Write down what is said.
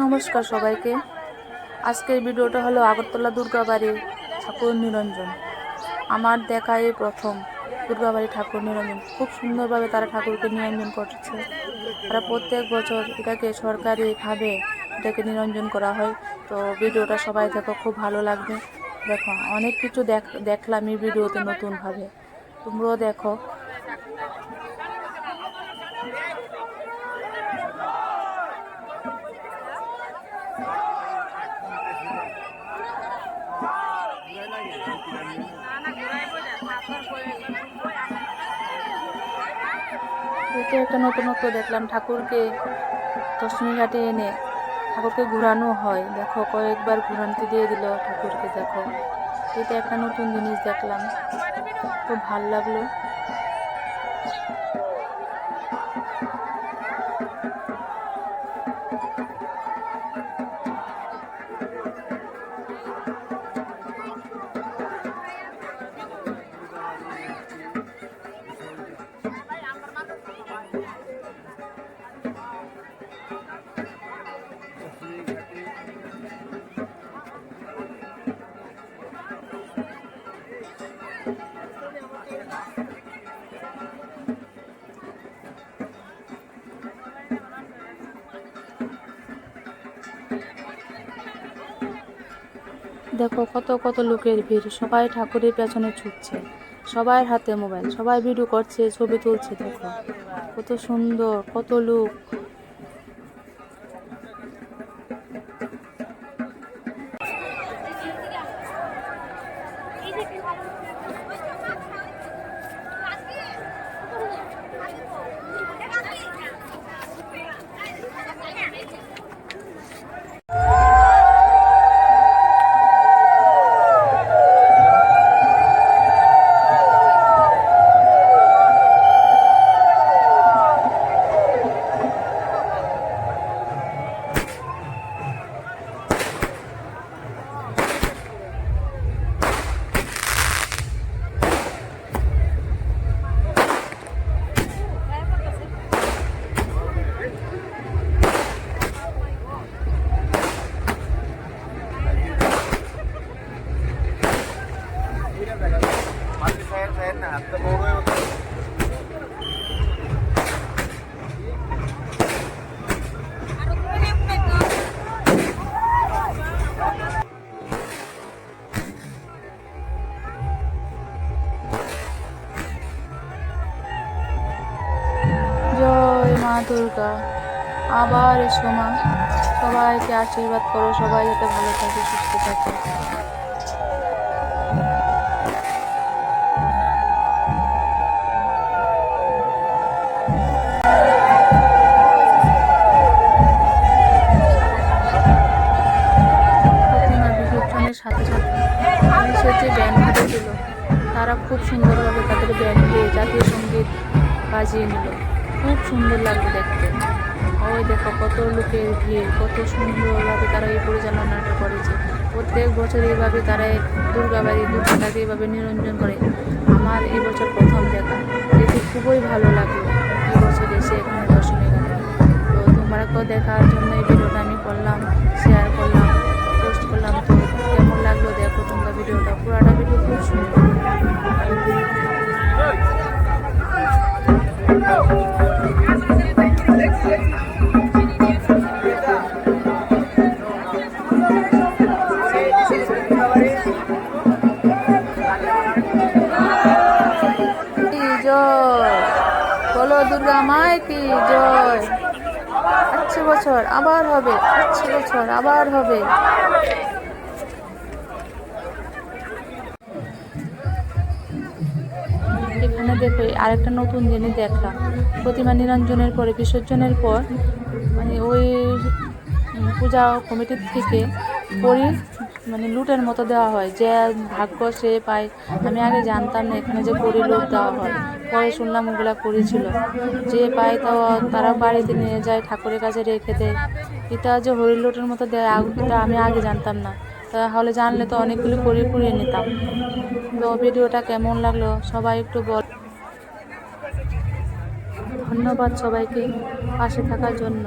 নমস্কার সবাইকে। আজকের ভিডিওটা হলো আগরতলা দুর্গাবাড়ির ঠাকুর নিরঞ্জন। আমার দেখা এই প্রথম দুর্গাবাড়ি ঠাকুর নিরঞ্জন। খুব সুন্দরভাবে তারা ঠাকুরকে নিরঞ্জন করছে। তারা প্রত্যেক বছর এটাকে সরকারিভাবে এটাকে নিরঞ্জন করা হয়। তো ভিডিওটা সবাই দেখো, খুব ভালো লাগবে। দেখো, অনেক কিছু দেখ, দেখলাম এই ভিডিওতে নতুনভাবে। তোমরাও দেখো। এতে একটা নতুনত্ব দেখলাম, ঠাকুরকে ঘাটে এনে ঠাকুরকে ঘুরানো হয়। দেখো, কয়েকবার ঘুরান্তি দিয়ে দিল ঠাকুরকে, দেখো। এটা একটা নতুন জিনিস দেখলাম। খুব ভালো লাগল। দেখো কত কত লোকের ভিড়, সবাই ঠাকুরের পেছনে ছুটছে। সবাই হাতে মোবাইল, সবাই ভিডিও করছে, ছবি তুলছে, দেখো। কত সুন্দর, কত লোক। দুর্গা আবার এসো মা। সবাইকে আশীর্বাদ করো, সবাই যাতে ভালো থাকে, সুস্থ থাকে। সাথে সাথে ছিল, তারা খুব সুন্দরভাবে তাদের ব্যান্ড দিয়ে জাতীয় সংগীত বাজিয়ে নিল। খুব সুন্দর লাগল দেখতে। ওই দেখো কত লোকের ভিড়, কত সুন্দরভাবে তারা এই পরিচালনাটা করেছে। প্রত্যেক বছর এইভাবে তারা দুর্গাবাড়ি দুর্গাটাকে এইভাবে নিরঞ্জন করে। আমার এই বছর প্রথম দেখা। দেখে খুবই ভালো লাগল এই বছর এসে এখানে দর্শনে গেলাম তো তোমরাকেও দেখার জন্য এই ভিডিওটা আমি করলাম শেয়ার করলাম পোস্ট করলাম, তো জয়। বলো দুর্গা মায় কি জয়। আচ্ছা বছর, আবার হবে। আচ্ছা বছর, আবার হবে। এখানে দেখো আরেকটা নতুন জিনিস দেখলাম। প্রতিমা নিরঞ্জনের পরে, বিসর্জনের পর মানে ওই পূজা কমিটির থেকে পরি মানে লুটের মতো দেওয়া হয়, যে ভাগ্য সে পায়। আমি আগে জানতাম না এখানে যে পরি লুট দেওয়া হয়। পরে শুনলাম ওগুলা করেছিল যে পায় তো তারা বাড়িতে নিয়ে যায় ঠাকুরের কাছে রেখে দেয়। এটা যে হরির লুটের মতো দেয় এটা আমি আগে জানতাম না। তাহলে জানলে তো অনেকগুলো পরি কুড়িয়ে নিতাম। তো ভিডিওটা কেমন লাগল? সবাই একটু বল ধন্যবাদ সবাইকে পাশে থাকার জন্য।